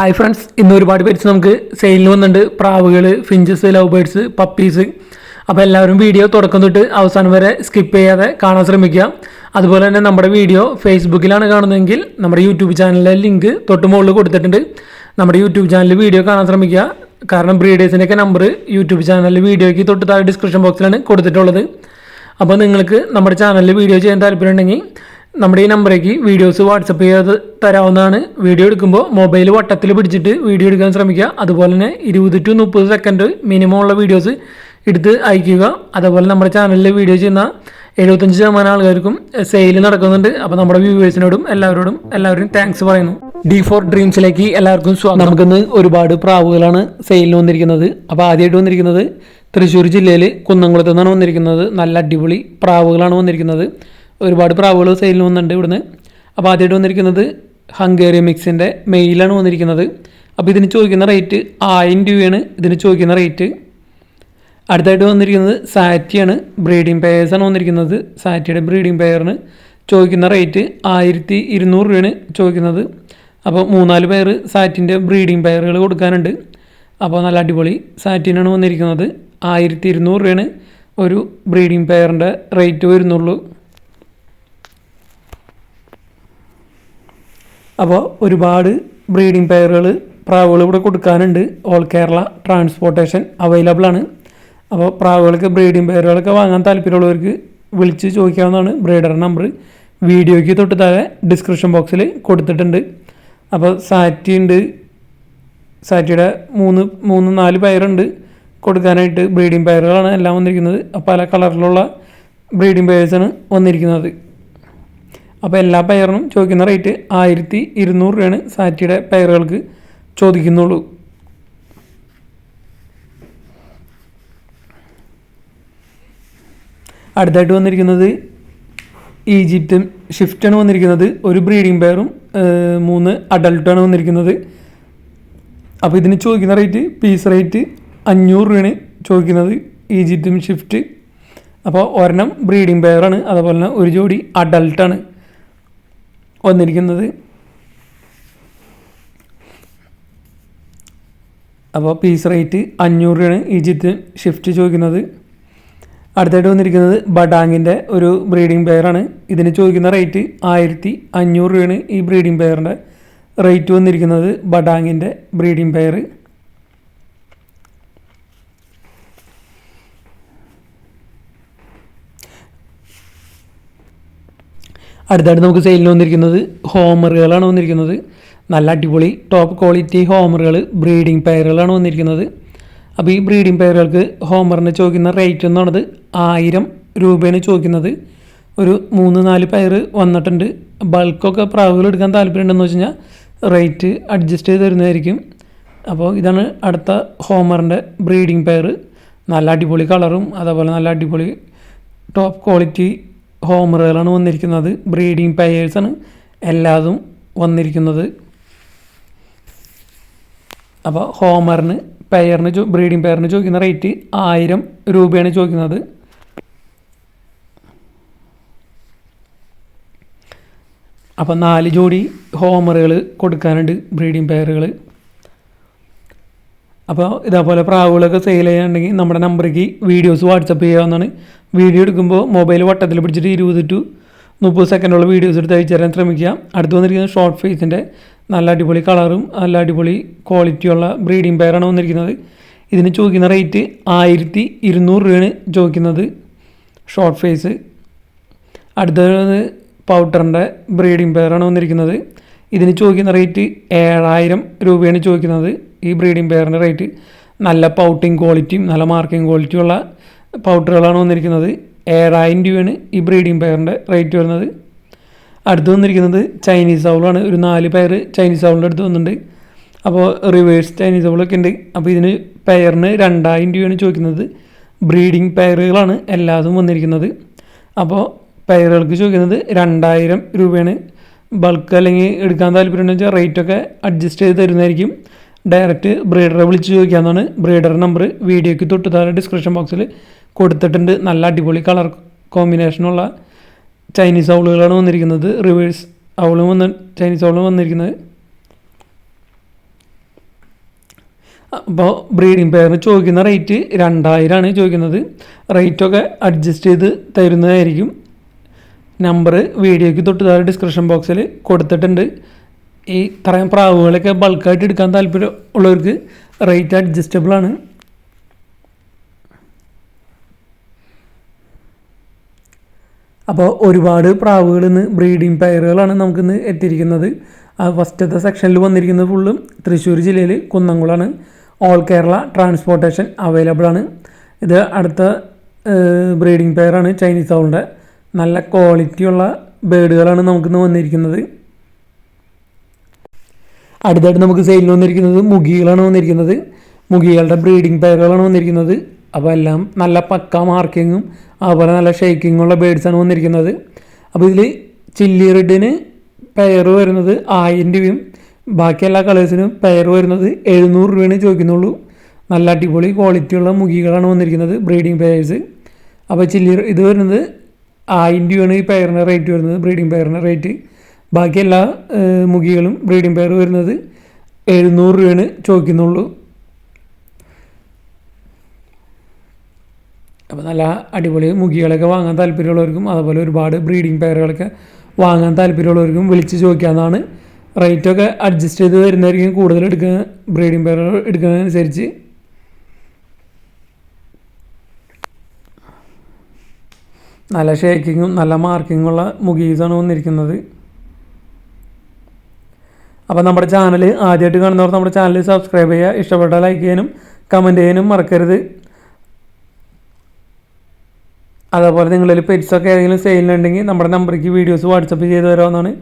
Hi friends ഇന്ന് ഒരുപാട് pairs നമുക്ക് സെയിലിന് വന്നിട്ടുണ്ട്. പ്രാവുകൾ ഫിഞ്ചസ് ലവ് ബേർഡ്സ് പപ്പീസ് അപ്പോൾ എല്ലാവരും വീഡിയോ തുടക്കം തൊട്ട് അവസാനം വരെ സ്കിപ്പ് ചെയ്യാതെ കാണാൻ ശ്രമിക്കുക. അതുപോലെ തന്നെ നമ്മുടെ വീഡിയോ ഫേസ്ബുക്കിലാണ് കാണുന്നതെങ്കിൽ നമ്മുടെ യൂട്യൂബ് ചാനലിലെ ലിങ്ക് തൊട്ട് മുകളിൽ കൊടുത്തിട്ടുണ്ട്. നമ്മുടെ യൂട്യൂബ് ചാനലിൽ വീഡിയോ കാണാൻ ശ്രമിക്കുക. കാരണം ബ്രീഡേഴ്സിന്റെയൊക്കെ നമ്പർ യൂട്യൂബ് ചാനലിൽ വീഡിയോയ്ക്ക് തൊട്ട് താഴെ ഡിസ്ക്രിപ്ഷൻ ബോക്സിലാണ് കൊടുത്തിട്ടുള്ളത്. അപ്പോൾ നിങ്ങൾക്ക് നമ്മുടെ ചാനലിൽ വീഡിയോ ചെയ്യാൻ താല്പര്യമുണ്ടെങ്കിൽ നമ്മുടെ ഈ നമ്പറേക്ക് വീഡിയോസ് വാട്സപ്പ് ചെയ്ത് തരാവുന്നതാണ്. വീഡിയോ എടുക്കുമ്പോൾ മൊബൈൽ വട്ടത്തിൽ പിടിച്ചിട്ട് വീഡിയോ എടുക്കാൻ ശ്രമിക്കുക. അതുപോലെ തന്നെ ഇരുപത് ടു മുപ്പത് സെക്കൻഡ് മിനിമം ഉള്ള വീഡിയോസ് എടുത്ത് അയക്കുക. അതുപോലെ നമ്മുടെ ചാനലിൽ വീഡിയോ ചെയ്യുന്ന എഴുപത്തഞ്ച് ശതമാനം ആൾക്കാർക്കും സെയിൽ നടക്കുന്നുണ്ട്. അപ്പോൾ നമ്മുടെ വ്യൂവേഴ്സിനോടും എല്ലാവരോടും എല്ലാവരും താങ്ക്സ് പറയുന്നു. ഡി ഫോർ ഡ്രീംസിലേക്ക് എല്ലാവർക്കും സ്വാഗതം. നമുക്കിന്ന് ഒരുപാട് പ്രാവുകളാണ് സെയിലിന് വന്നിരിക്കുന്നത്. അപ്പോൾ ആദ്യമായിട്ട് വന്നിരിക്കുന്നത് തൃശ്ശൂർ ജില്ലയിൽ കുന്നംകുളത്ത് നിന്നാണ് വന്നിരിക്കുന്നത്. നല്ല അടിപൊളി പ്രാവുകളാണ് വന്നിരിക്കുന്നത്. ഒരുപാട് പ്രാവുകൾ സെയിലിന് വന്നിട്ടുണ്ട് ഇവിടുന്ന്. അപ്പോൾ ആദ്യമായിട്ട് വന്നിരിക്കുന്നത് ഹംഗേറിയ മിക്സിന്റെ മെയിലാണ് വന്നിരിക്കുന്നത്. അപ്പോൾ ഇതിന് ചോദിക്കുന്ന റേറ്റ് ആയിരം രൂപയാണ് ഇതിന് ചോദിക്കുന്ന റേറ്റ് അടുത്തായിട്ട് വന്നിരിക്കുന്നത് സാറ്റിയാണ് ബ്രീഡിംഗ് പെയേഴ്സാണ് വന്നിരിക്കുന്നത്. സാറ്റിയുടെ ബ്രീഡിംഗ് പെയറിന് ചോദിക്കുന്ന റേറ്റ് ആയിരത്തി ഇരുന്നൂറ് രൂപയാണ് ചോദിക്കുന്നത്. അപ്പോൾ മൂന്നാൽ പേർ സാറ്റിന്റെ ബ്രീഡിംഗ് പെയറുകൾ കൊടുക്കാനുണ്ട്. അപ്പോൾ നല്ല അടിപൊളി സാറ്റിനാണ് വന്നിരിക്കുന്നത്. ആയിരത്തി ഇരുന്നൂറ് രൂപയാണ് ഒരു ബ്രീഡിംഗ് പെയറിന്റെ റേറ്റ് വരുന്നുള്ളൂ. അപ്പോൾ ഒരുപാട് ബ്രീഡിംഗ് പെയറുകൾ പ്രാവുകൾ ഇവിടെ കൊടുക്കാനുണ്ട്. ഓൾ കേരള ട്രാൻസ്പോർട്ടേഷൻ അവൈലബിൾ ആണ്. അപ്പോൾ പ്രാവുകൾക്ക് ബ്രീഡിംഗ് പെയറുകളൊക്കെ വാങ്ങാൻ താല്പര്യമുള്ളവർക്ക് വിളിച്ച് ചോദിക്കാവുന്നതാണ്. ബ്രീഡർ നമ്പർ വീഡിയോയ്ക്ക് തൊട്ട് താഴെ ഡിസ്ക്രിപ്ഷൻ ബോക്സിൽ കൊടുത്തിട്ടുണ്ട്. അപ്പോൾ സാറ്റി ഉണ്ട്. സാറ്റിയുടെ മൂന്ന് മൂന്ന് നാല് പയറുണ്ട് കൊടുക്കാനായിട്ട് ബ്രീഡിംഗ് പയറുകളാണ് എല്ലാം വന്നിരിക്കുന്നത്. പല കളറിലുള്ള ബ്രീഡിംഗ് പെയർസാണ് വന്നിരിക്കുന്നത്. അപ്പോൾ എല്ലാ പയറിനും ചോദിക്കുന്ന റേറ്റ് ആയിരത്തി ഇരുന്നൂറ് രൂപയാണ് സാറ്റിയുടെ പയറുകൾക്ക് ചോദിക്കുന്നുള്ളൂ. അടുത്തായിട്ട് വന്നിരിക്കുന്നത് ഈജിപ്തും ഷിഫ്റ്റാണ് വന്നിരിക്കുന്നത്. ഒരു ബ്രീഡിംഗ് പെയറും മൂന്ന് അഡൾട്ടാണ് വന്നിരിക്കുന്നത്. അപ്പോൾ ഇതിന് ചോദിക്കുന്ന റേറ്റ് പീസ് റേറ്റ് അഞ്ഞൂറ് രൂപയാണ് ചോദിക്കുന്നത് ഈജിപ്തും ഷിഫ്റ്റ് അപ്പോൾ ഒരെണ്ണം ബ്രീഡിംഗ് പെയറാണ് അതുപോലെ തന്നെ ഒരു ജോഡി അഡൾട്ടാണ് വന്നിരിക്കുന്നത്. അപ്പോൾ പീസ് റേറ്റ് അഞ്ഞൂറ് രൂപയാണ് ഈജിപ്ത് ഷിഫ്റ്റ് ചോദിക്കുന്നത്. അടുത്തായിട്ട് വന്നിരിക്കുന്നത് ബഡാങ്ങിന്റെ ഒരു ബ്രീഡിംഗ് പെയറാണ് ഇതിന് ചോദിക്കുന്ന റേറ്റ് ആയിരത്തി അഞ്ഞൂറ് രൂപയാണ് ഈ ബ്രീഡിംഗ് പെയറിന്റെ റേറ്റ് വന്നിരിക്കുന്നത് ബഡാങ്ങിന്റെ ബ്രീഡിംഗ് പെയർ അടുത്തായിട്ട് നമുക്ക് സെയിലിന് വന്നിരിക്കുന്നത് ഹോമറുകളാണ് വന്നിരിക്കുന്നത്. നല്ല അടിപൊളി ടോപ്പ് ക്വാളിറ്റി ഹോമറുകൾ ബ്രീഡിംഗ് പെയറുകളാണ് വന്നിരിക്കുന്നത്. അപ്പോൾ ഈ ബ്രീഡിംഗ് പെയറുകൾക്ക് ഹോമറിന് ചോദിക്കുന്ന റേറ്റ് എന്ന് ആയിരം രൂപയാണ് ചോദിക്കുന്നത്. ഒരു മൂന്ന് നാല് പയർ വന്നിട്ടുണ്ട്. ബൾക്കൊക്കെ പ്രാവുകൾ എടുക്കാൻ താല്പര്യമുണ്ടെന്ന് വെച്ച് കഴിഞ്ഞാൽ റേറ്റ് അഡ്ജസ്റ്റ് ചെയ്ത് തരുന്നതായിരിക്കും. അപ്പോൾ ഇതാണ് അടുത്ത ഹോമറിന്റെ ബ്രീഡിംഗ് പെയർ നല്ല അടിപൊളി കളറും അതേപോലെ നല്ല അടിപൊളി ടോപ്പ് ക്വാളിറ്റി ഹോമറുകളാണ് വന്നിരിക്കുന്നത്. ബ്രീഡിംഗ് പെയേഴ്സാണ് എല്ലാതും വന്നിരിക്കുന്നത്. അപ്പോൾ ഹോമറിന് പെയറിന് ചോ ബ്രീഡിംഗ് പെയറിന് ചോദിക്കുന്ന റേറ്റ് ആയിരം രൂപയാണ് ചോദിക്കുന്നത്. അപ്പോൾ നാല് ജോഡി ഹോമറുകൾ കൊടുക്കാനുണ്ട് ബ്രീഡിംഗ് പെയറുകൾ അപ്പോൾ ഇതേപോലെ പ്രാവുകളൊക്കെ സെയിൽ ചെയ്യാനുണ്ടെങ്കിൽ നമ്മുടെ നമ്പറേക്ക് വീഡിയോസ് വാട്സപ്പ് ചെയ്യാവുന്നതാണ്. വീഡിയോ എടുക്കുമ്പോൾ മൊബൈൽ വട്ടത്തിൽ പിടിച്ചിട്ട് ഇരുപത് ടു മുപ്പത് സെക്കൻഡുള്ള വീഡിയോസ് എടുത്ത് അയച്ചു തരാൻ ശ്രമിക്കുക. അടുത്ത് വന്നിരിക്കുന്നത് ഷോർട്ട് ഫേസിന്റെ നല്ല അടിപൊളി കളറും നല്ല അടിപൊളി ക്വാളിറ്റിയുള്ള ബ്രീഡിംഗ് പെയറാണ് വന്നിരിക്കുന്നത്. ഇതിന് ചോദിക്കുന്ന റേറ്റ് ആയിരത്തി ഇരുന്നൂറ് രൂപയാണ് ചോദിക്കുന്നത് ഷോർട്ട് ഫേസ് അടുത്തത് പൗട്ടറിന്റെ ബ്രീഡിംഗ് പെയറാണ് വന്നിരിക്കുന്നത്. ഇതിന് ചോദിക്കുന്ന റേറ്റ് ഏഴായിരം രൂപയാണ് ചോദിക്കുന്നത്. ഈ ബ്രീഡിംഗ് പെയറിന്റെ റേറ്റ് നല്ല പൗട്ടിങ് ക്വാളിറ്റിയും നല്ല മാർക്കിംഗ് ക്വാളിറ്റിയുള്ള പൗട്ടറുകളാണ് വന്നിരിക്കുന്നത്. ഏഴായിരം രൂപയാണ് ഈ ബ്രീഡിംഗ് പെയറിന്റെ റേറ്റ് വരുന്നത്. അടുത്ത് വന്നിരിക്കുന്നത് ചൈനീസ് ഔളാണ് ഒരു നാല് പെയർ ചൈനീസ് ഔളിന്റെ അടുത്ത് വന്നിട്ടുണ്ട്. അപ്പോൾ റിവേഴ്സ് ചൈനീസ് ഔളൊക്കെ ഉണ്ട്. അപ്പോൾ ഇതിന് പെയറിന് രണ്ടായിരം രൂപയാണ് ചോദിക്കുന്നത് ബ്രീഡിംഗ് പെയറുകളാണ് എല്ലാതും വന്നിരിക്കുന്നത്. അപ്പോൾ പെയറുകൾക്ക് ചോദിക്കുന്നത് രണ്ടായിരം രൂപയാണ്. ബൾക്ക് അല്ലെങ്കിൽ എടുക്കാൻ താല്പര്യമുണ്ടെന്ന് വെച്ചാൽ റേറ്റൊക്കെ അഡ്ജസ്റ്റ് ചെയ്ത് തരുന്നതായിരിക്കും. ഡയറക്റ്റ് ബ്രീഡറെ വിളിച്ച് ചോദിക്കാവുന്നതാണ്. ബ്രീഡർ നമ്പർ വീഡിയോയ്ക്ക് തൊട്ട് താഴെ ഡിസ്ക്രിപ്ഷൻ ബോക്സിൽ കൊടുത്തിട്ടുണ്ട്. നല്ല അടിപൊളി കളർ കോമ്പിനേഷനുള്ള ചൈനീസ് ഔളുകളാണ് വന്നിരിക്കുന്നത്. റിവേഴ്സ് ഔളും വന്ന് ചൈനീസ് ഔളും വന്നിരിക്കുന്നത്. അപ്പോൾ ബ്രീഡിംഗ് പെയറിന് ചോദിക്കുന്ന റേറ്റ് രണ്ടായിരമാണ് ചോദിക്കുന്നത്. റേറ്റൊക്കെ അഡ്ജസ്റ്റ് ചെയ്ത് തരുന്നതായിരിക്കും. നമ്പർ വീഡിയോയ്ക്ക് തൊട്ട് താഴെ ഡിസ്ക്രിപ്ഷൻ ബോക്സിൽ കൊടുത്തിട്ടുണ്ട്. ഈ ഇത്രയും പ്രാവുകളൊക്കെ ബൾക്കായിട്ട് എടുക്കാൻ താല്പര്യം ഉള്ളവർക്ക് റേറ്റ് അഡ്ജസ്റ്റബിൾ ആണ്. അപ്പോൾ ഒരുപാട് പ്രാവുകൾ ഇന്ന് ബ്രീഡിംഗ് പെയറുകളാണ് നമുക്കിന്ന് എത്തിയിരിക്കുന്നത്. ഫസ്റ്റത്തെ സെക്ഷനിൽ വന്നിരിക്കുന്നത് ഫുള്ളും തൃശ്ശൂർ ജില്ലയിൽ കുന്നംകുളമാണ് ഓൾ കേരള ട്രാൻസ്പോർട്ടേഷൻ അവൈലബിൾ ആണ്. ഇത് അടുത്ത ബ്രീഡിംഗ് പെയറാണ് ചൈനീസ് ഔളിന്റെ. നല്ല ക്വാളിറ്റിയുള്ള ബേഡുകളാണ് നമുക്കിന്ന് വന്നിരിക്കുന്നത്. അടുത്തായിട്ട് നമുക്ക് സെയിലിന് വന്നിരിക്കുന്നത് മുഗികളാണ് വന്നിരിക്കുന്നത്. മുഗികളുടെ ബ്രീഡിംഗ് പെയറുകളാണ് വന്നിരിക്കുന്നത്. അപ്പോൾ എല്ലാം നല്ല പക്ക മാർക്കിങ്ങും അതുപോലെ നല്ല ഷേക്കിങ്ങുള്ള ബേഡ്സാണ് വന്നിരിക്കുന്നത്. അപ്പോൾ ഇതിൽ ചില്ലി റെഡിന് പെയർ വരുന്നത് ആയിരം രൂപയും ബാക്കി എല്ലാ കളേഴ്സിനും പെയർ വരുന്നത് എഴുന്നൂറ് രൂപയാണ് ചോദിക്കുന്നുള്ളൂ. നല്ല അടിപൊളി ക്വാളിറ്റിയുള്ള മുഖികളാണ് വന്നിരിക്കുന്നത് ബ്രീഡിംഗ് പെയേഴ്സ് അപ്പോൾ ചില്ലി ഇത് വരുന്നത് ആയിരം രൂപയാണ് ഈ പെയറിന്റെ റേറ്റ് വരുന്നത് ബ്രീഡിംഗ് പെയറിന്റെ റേറ്റ് ബാക്കി എല്ലാ മുഖികളും ബ്രീഡിംഗ് പെയർ വരുന്നത് എഴുന്നൂറ് രൂപയാണ് ചോദിക്കുന്നുള്ളൂ. അപ്പോൾ നല്ല അടിപൊളി മുഖികളൊക്കെ വാങ്ങാൻ താല്പര്യമുള്ളവർക്കും അതുപോലെ ഒരുപാട് ബ്രീഡിംഗ് പെയറുകളൊക്കെ വാങ്ങാൻ താല്പര്യമുള്ളവർക്കും വിളിച്ച് ചോദിക്കാമെന്നാണ് റേറ്റൊക്കെ അഡ്ജസ്റ്റ് ചെയ്ത് തരുന്നതായിരിക്കും കൂടുതൽ എടുക്കുന്ന ബ്രീഡിംഗ് പെയറുകൾ എടുക്കുന്നതനുസരിച്ച്. നല്ല ഷേക്കിങ്ങും നല്ല മാർക്കിങ്ങുള്ള മുഗീസാണ് വന്നിരിക്കുന്നത്. അപ്പോൾ നമ്മുടെ ചാനൽ ആദ്യമായിട്ട് കാണുന്നവർ നമ്മുടെ ചാനൽ സബ്സ്ക്രൈബ് ചെയ്യുക ഇഷ്ടപ്പെട്ടാൽ ലൈക്ക് ചെയ്യാനും കമന്റ് ചെയ്യാനും മറക്കരുത്. അതേപോലെ നിങ്ങളിൽ പെറ്റ്സൊക്കെ ഏതെങ്കിലും സെയിലുണ്ടെങ്കിൽ നമ്മുടെ നമ്പറിലേക്ക് വീഡിയോസ് വാട്സപ്പ് ചെയ്ത് തരാവുന്നതാണ്.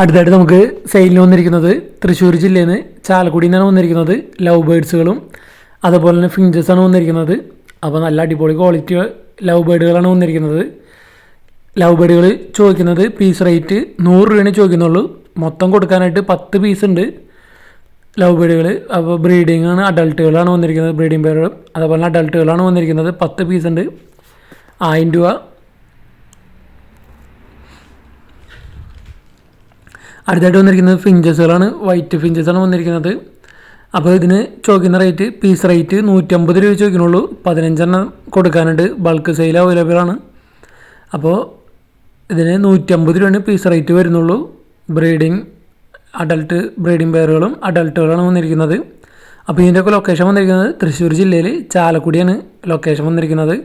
അടുത്തായിട്ട് നമുക്ക് സെയിലിന് വന്നിരിക്കുന്നത് തൃശ്ശൂർ ജില്ലയിൽ നിന്ന് ചാലക്കുടിയിൽ നിന്നാണ് വന്നിരിക്കുന്നത്. ലവ് ബേഡ്സുകളും അതുപോലെ തന്നെ ഫിഞ്ചസാണ് വന്നിരിക്കുന്നത്. അപ്പോൾ നല്ല അടിപൊളി ക്വാളിറ്റി ലവ് ബേഡുകളാണ് വന്നിരിക്കുന്നത്. ലവ് ബേഡുകൾ ചോദിക്കുന്നത് പീസ് റേറ്റ് നൂറ് രൂപയാണ് ചോദിക്കുന്നുള്ളൂ. മൊത്തം കൊടുക്കാനായിട്ട് പത്ത് പീസ് ഉണ്ട്. ലവ് ബേഡുകൾ അപ്പോൾ ബ്രീഡിംഗ് ആണ് അഡൾട്ടുകളാണ് വന്നിരിക്കുന്നത്. ബ്രീഡിംഗ് പേരുകൾ അതേപോലെ അഡൾട്ടുകളാണ് വന്നിരിക്കുന്നത്. പത്ത് പീസ് ഉണ്ട്. ആയിരം രൂപ. അടുത്തായിട്ട് വന്നിരിക്കുന്നത് ഫിഞ്ചസുകളാണ് വൈറ്റ് ഫിഞ്ചസാണ് വന്നിരിക്കുന്നത്. അപ്പോൾ ഇതിന് ചോദിക്കുന്ന റേറ്റ് പീസ് റേറ്റ് നൂറ്റമ്പത് രൂപ ചോദിക്കുന്നുള്ളൂ. പതിനഞ്ചെണ്ണം കൊടുക്കാനുണ്ട്. ബൾക്ക് സെയിൽ അവൈലബിൾ ആണ്. അപ്പോൾ ഇതിന് നൂറ്റമ്പത് രൂപയാണ് പീസ് റേറ്റ് വരുന്നുള്ളൂ. ബ്രീഡിങ് അഡൾട്ട് ബ്രീഡിംഗ് പെയറുകളും അഡൾട്ടുകളാണ് വന്നിരിക്കുന്നത്. അപ്പോൾ ഇതിന്റെയൊക്കെ ലൊക്കേഷൻ വന്നിരിക്കുന്നത് തൃശ്ശൂർ ജില്ലയിൽ ചാലക്കുടിയാണ് ലൊക്കേഷൻ വന്നിരിക്കുന്നത്.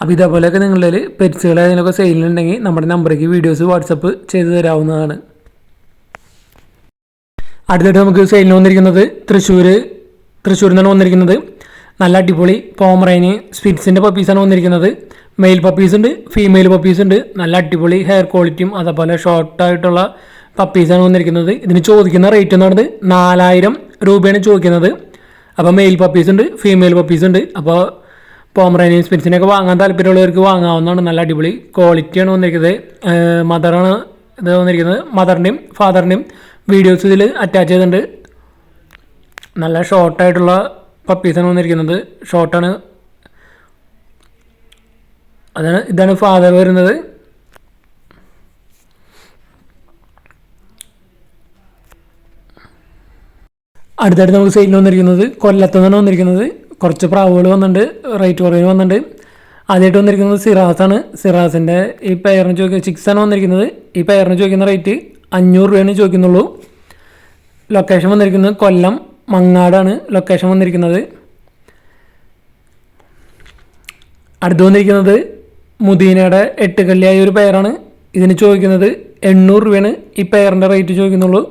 അപ്പോൾ ഇതേപോലെയൊക്കെ നിങ്ങളുടെ പെറ്റ്സുകൾ അതിനൊക്കെ സെയിലുണ്ടെങ്കിൽ നമ്മുടെ നമ്പറേക്ക് വീഡിയോസ് വാട്സപ്പ് ചെയ്തു തരാവുന്നതാണ്. അടുത്തായിട്ട് നമുക്ക് സെയിലിന് വന്നിരിക്കുന്നത് തൃശ്ശൂർ തൃശ്ശൂരിൽ നിന്നാണ് വന്നിരിക്കുന്നത്. നല്ല അടിപൊളി പോമറൈന് സ്പിറ്റ്സിന്റെ പപ്പീസാണ് വന്നിരിക്കുന്നത്. മെയിൽ പപ്പീസ് ഉണ്ട് ഫീമെയിൽ പപ്പീസ് ഉണ്ട്. നല്ല അടിപൊളി ഹെയർ ക്വാളിറ്റിയും അതേപോലെ ഷോർട്ടായിട്ടുള്ള പപ്പീസാണ് വന്നിരിക്കുന്നത്. ഇതിന് ചോദിക്കുന്ന റേറ്റ് എന്ന് പറയുന്നത് നാലായിരം രൂപയാണ് ചോദിക്കുന്നത്. അപ്പോൾ മെയിൽ പപ്പീസ് ഉണ്ട് ഫീമെയിൽ പപ്പീസ് ഉണ്ട്. അപ്പോൾ പോമറൈനെയും സ്പിറ്റ്സിനൊക്കെ വാങ്ങാൻ താല്പര്യമുള്ളവർക്ക് വാങ്ങാവുന്നതാണ്. നല്ല അടിപൊളി ക്വാളിറ്റിയാണ് വന്നിരിക്കുന്നത്. മദറാണ് ഇത് വന്നിരിക്കുന്നത്. മദറിന്റെയും ഫാദറിന്റെയും വീഡിയോസ് ഇതിൽ അറ്റാച്ച് ചെയ്തിട്ടുണ്ട്. നല്ല ഷോർട്ടായിട്ടുള്ള പപ്പീസാണ് വന്നിരിക്കുന്നത് ഷോർട്ടാണ് അതാണ് ഇതാണ് ഫാദർ വരുന്നത്. അടുത്തായിട്ട് നമുക്ക് സെയിലിന് വന്നിരിക്കുന്നത് കൊല്ലത്ത് നിന്നാണ് വന്നിരിക്കുന്നത്. കുറച്ച് പ്രാവുകൾ വന്നിട്ടുണ്ട് റേറ്റ് കുറവിന് വന്നിട്ടുണ്ട്. ആദ്യമായിട്ട് വന്നിരിക്കുന്നത് സിറാസാണ് സിറാസിന്റെ ഈ പെയറിന് സിക്സ് ആണ് വന്നിരിക്കുന്നത്. ഈ പെയറിന് ചോദിക്കുന്ന റേറ്റ് അഞ്ഞൂറ് രൂപയാണ് ചോദിക്കുന്നുള്ളൂ. ലൊക്കേഷൻ വന്നിരിക്കുന്നത് കൊല്ലം. മങ്ങാടാണ് ലൊക്കേഷൻ വന്നിരിക്കുന്നത്. അടുത്ത് വന്നിരിക്കുന്നത് മുദീനയുടെ എട്ട് കല്ലിയായ ഒരു പെയറാണ്. ഇതിന് ചോദിക്കുന്നത് എണ്ണൂറ് രൂപയാണ് ഈ പെയറിന്റെ റേറ്റ് ചോദിക്കുന്നുള്ളൂ.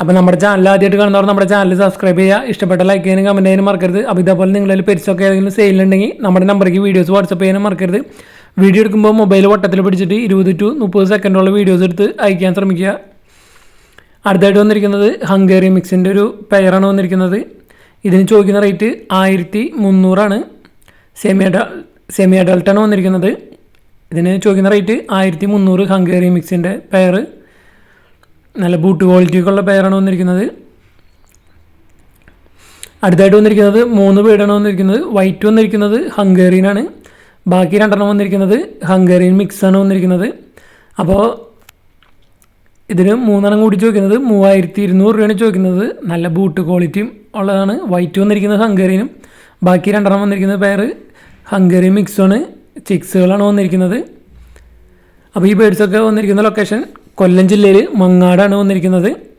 അപ്പോൾ നമ്മുടെ ചാനൽ ആദ്യമായിട്ട് കാണുന്നവർ നമ്മുടെ ചാനൽ സബ്സ്ക്രൈബ് ചെയ്യുക. ഇഷ്ടപ്പെട്ട ലൈക്ക് ചെയ്യാനും കമന്റ് ചെയ്യാനും മറക്കരുത്. അപ്പോൾ ഇതേപോലെ നിങ്ങളിൽ പെരിച്ചൊക്കെ ഏതെങ്കിലും സെയിലുണ്ടെങ്കിൽ നമ്മുടെ നമ്പറേക്ക് വീഡിയോസ് വാട്സപ്പ് ചെയ്യാനും മറക്കരുത്. വീഡിയോ എടുക്കുമ്പോൾ മൊബൈൽ വട്ടത്തിൽ പിടിച്ചിട്ട് ഇരുപത് ടു മുപ്പത് സെക്കൻഡുള്ള വീഡിയോസ് എടുത്ത് അയക്കാൻ ശ്രമിക്കുക. അടുത്തായിട്ട് വന്നിരിക്കുന്നത് ഹംഗേറി മിക്സിന്റെ ഒരു പെയറാണ് വന്നിരിക്കുന്നത്. ഇതിന് ചോദിക്കുന്ന റേറ്റ് ആയിരത്തി മുന്നൂറാണ് സെമി അഡ സെമി അഡൾട്ടാണ് വന്നിരിക്കുന്നത്. ഇതിന് ചോദിക്കുന്ന റേറ്റ് ആയിരത്തി മുന്നൂറ് ഹംഗേറി മിക്സിന്റെ പെയർ നല്ല ബൂട്ട് ക്വാളിറ്റിയൊക്കെയുള്ള പെയറാണ് വന്നിരിക്കുന്നത്. അടുത്തായിട്ട് വന്നിരിക്കുന്നത് മൂന്ന് പേരാണ് വന്നിരിക്കുന്നത്. വൈറ്റ് വന്നിരിക്കുന്നത് ഹംഗേറിയനാണ് ബാക്കി രണ്ടെണ്ണം വന്നിരിക്കുന്നത് ഹംഗറിയൻ മിക്സാണ് വന്നിരിക്കുന്നത്. അപ്പോൾ ഇതിന് മൂന്നെണ്ണം കൂടി ചോദിക്കുന്നത് മൂവായിരത്തി ഇരുന്നൂറ് രൂപയാണ് ചോദിക്കുന്നത്. നല്ല ബൂട്ട് ക്വാളിറ്റിയും ഉള്ളതാണ്. വൈറ്റ് വന്നിരിക്കുന്നത് ഹംഗറിയനും. ബാക്കി രണ്ടെണ്ണം വന്നിരിക്കുന്ന പേര് ഹംഗറി മിക്സാണ്. ചിക്സുകളാണ് വന്നിരിക്കുന്നത്. അപ്പോൾ ഈ ബേഡ്സൊക്കെ വന്നിരിക്കുന്ന ലൊക്കേഷൻ കൊല്ലം ജില്ലയിൽ മങ്ങാടാണ് വന്നിരിക്കുന്നത്.